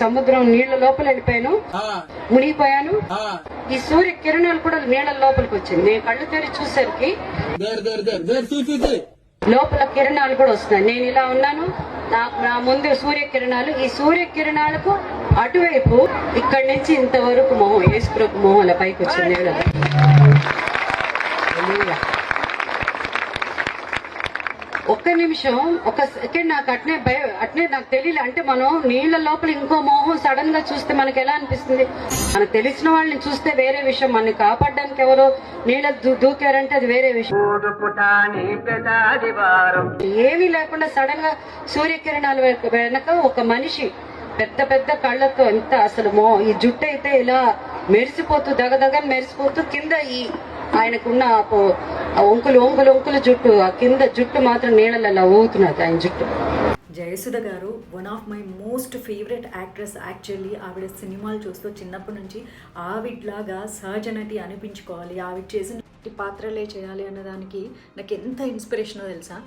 సముద్రం నీళ్ళ లోపల వెళ్ళిపోయాను. మునిగిపోయాను. ఈ సూర్య కిరణాలు కూడా నీళ్ళ లోపలికి వచ్చింది నేను కళ్ళు తెరిచి చూసరికి లోపల కిరణాలు కూడా వస్తున్నాయి. నేను ఇలా ఉన్నాను. నా ముందు సూర్య కిరణాలు. ఈ సూర్య కిరణాలకు అటువైపు ఇక్కడి నుంచి ఇంతవరకు మొహం ఏసుప్రభు మొహం అలా పైకి వచ్చింది. ఒక్క నిమిషం ఒక సెకండ్ నాకు అట్నే భయ. అట్నే నాకు తెలియలే. అంటే మనం నీళ్ళ లోపల ఇంకో మోహం సడన్గా చూస్తే మనకి ఎలా అనిపిస్తుంది? మనకు తెలిసిన వాళ్ళని చూస్తే వేరే విషయం. మనని కాపాడడానికి ఎవరో నీళ్ళ దూ- దూకారంటే అది వేరే విషయం. ఏమీ లేకుండా సడన్గా సూర్యకిరణాలు వెనక- ఒక మనిషి పెద్ద పెద్ద కళ్ళతో ఎంత అసలు మో ఈ జుట్టు అయితే ఇలా మెరిసిపోతూ దగదగని మెరిసిపోతూ కింద ఈ ఆయనకున్న ఒంకులు ఒంకులు ఒంకులు జుట్టు ఆ కింద జుట్టు మాత్రం నీళ్ళలో ఊగుతున్నది ఆయన జుట్టు. జయసుధ గారు one of my most favourite actress actually ఆవిడ సినిమాలు చూస్తూ చిన్నప్పటి నుంచి ఆవిడ్లాగా సహజ నటి అనిపించుకోవాలి ఆవిడ చేసిన పాత్రలే చేయాలి అన్నదానికి నాకు ఎంత ఇన్స్పిరేషనో తెలుసా?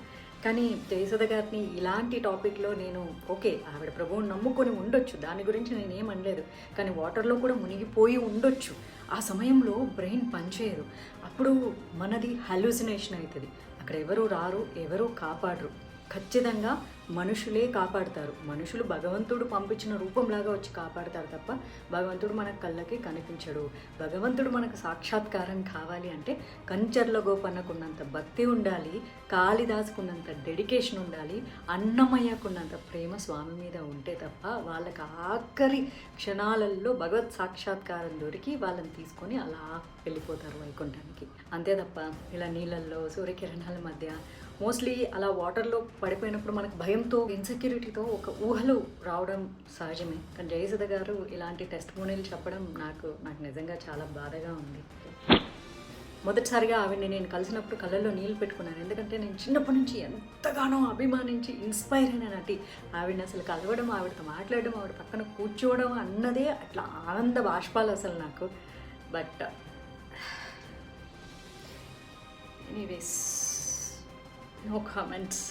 కానీ జయసుధ గారిని ఇలాంటి టాపిక్లో నేను ఓకే ఆవిడ ప్రభువుని నమ్ముకొని ఉండొచ్చు దాని గురించి నేను ఏమనలేదు కానీ వాటర్లో కూడా మునిగిపోయి ఉండొచ్చు. ఆ సమయంలో బ్రెయిన్ పనిచేయదు. అప్పుడు మనది హల్యూసినేషన్ అవుతుంది. అక్కడ ఎవరు రారు ఎవరు కాపాడరు. ఖచ్చితంగా మనుషులే కాపాడతారు. మనుషులు భగవంతుడు పంపించిన రూపంలాగా వచ్చి కాపాడతారు తప్ప భగవంతుడు మన కళ్ళకి కనిపించడు. భగవంతుడు మనకు సాక్షాత్కారం కావాలి అంటే కంచర్ల గోపన్నకున్నంత భక్తి ఉండాలి కాళిదాసుకున్నంత డెడికేషన్ ఉండాలి అన్నమయ్యకున్నంత ప్రేమ స్వామి మీద ఉంటే తప్ప వాళ్ళకి ఆఖరి క్షణాలలో భగవత్ సాక్షాత్కారం దొరికి వాళ్ళని తీసుకొని అలా వెళ్ళిపోతారు వైకుంఠానికి. అంతే తప్ప ఇలా నీళ్ళల్లో సూర్యకిరణాల మధ్య మోస్ట్లీ అలా వాటర్లో పడిపోయినప్పుడు మనకు భయం భయంతో ఇన్సెక్యూరిటీతో ఒక ఊహలు రావడం సహజమే. కానీ జయసుధ గారు ఇలాంటి టెస్ట్ మోనీలు చెప్పడం నాకు నాకు నిజంగా చాలా బాధగా ఉంది. మొదటిసారిగా ఆవిడని నేను కలిసినప్పుడు కళ్ళల్లో నీళ్ళు పెట్టుకున్నాను. ఎందుకంటే నేను చిన్నప్పటి నుంచి ఎంతగానో అభిమానించి ఇన్స్పైర్ అయిన నటి. ఆవిడని అసలు కలవడం ఆవిడతో మాట్లాడడం ఆవిడ పక్కన కూర్చోవడం అన్నదే అట్లా ఆనంద బాష్పాలు అసలు నాకు. But anyways no comments